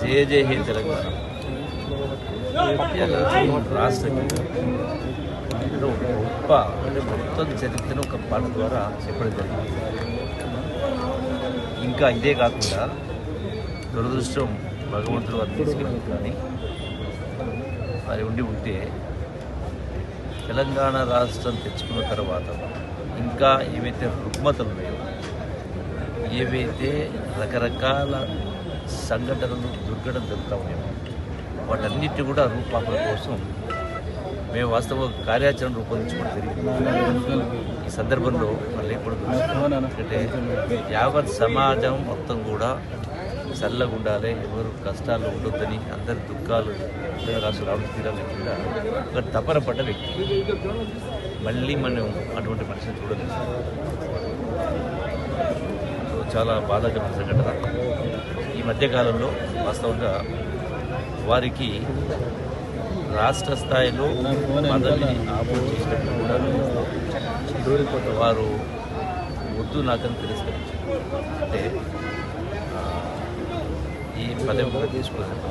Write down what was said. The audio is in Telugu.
జయ జయ హే తెలంగాణ. రాష్ట్రం గొప్ప అంటే మొత్తం చరిత్రను ఒక పాట ద్వారా చెప్పడం జరిగింది. ఇంకా ఇదే కాకుండా దురదృష్టం భగవంతుడు వారు తీసుకెళ్ళి కానీ వారి ఉండి ఉంటే తెలంగాణ రాష్ట్రం తెచ్చుకున్న తర్వాత ఇంకా ఏవైతే రుగ్మతలు ఉన్నాయో ఏవైతే రకరకాల సంఘటనలు దుర్ఘటనలు జరుగుతూ ఉన్నాయి. వాటన్నిటి కూడా రూపాపణ కోసం మేము వాస్తవ కార్యాచరణ రూపొందించుకోవడం జరిగింది. ఈ సందర్భంలో మళ్ళీ ఇప్పుడు ఎందుకంటే యావత్ సమాజం మొత్తం కూడా చల్లగా ఉండాలి ఎవరు కష్టాలు ఉండొద్దని అందరి దుఃఖాలు రాసు రావడం తీరాలి కూడా ఒక తపన పడ్డ వ్యక్తి. మళ్ళీ మనం అటువంటి మనిషిని చూడలేదు. సో చాలా బాధాకరమైన సంఘటన. మధ్యకాలంలో వాస్తవంగా వారికి రాష్ట్ర స్థాయిలో పదవిని ఆపోజ్ కూడా వారు వద్దు నాకని తిరస్కరించారు. అంటే ఈ పదవి కూడా తీసుకున్నారు.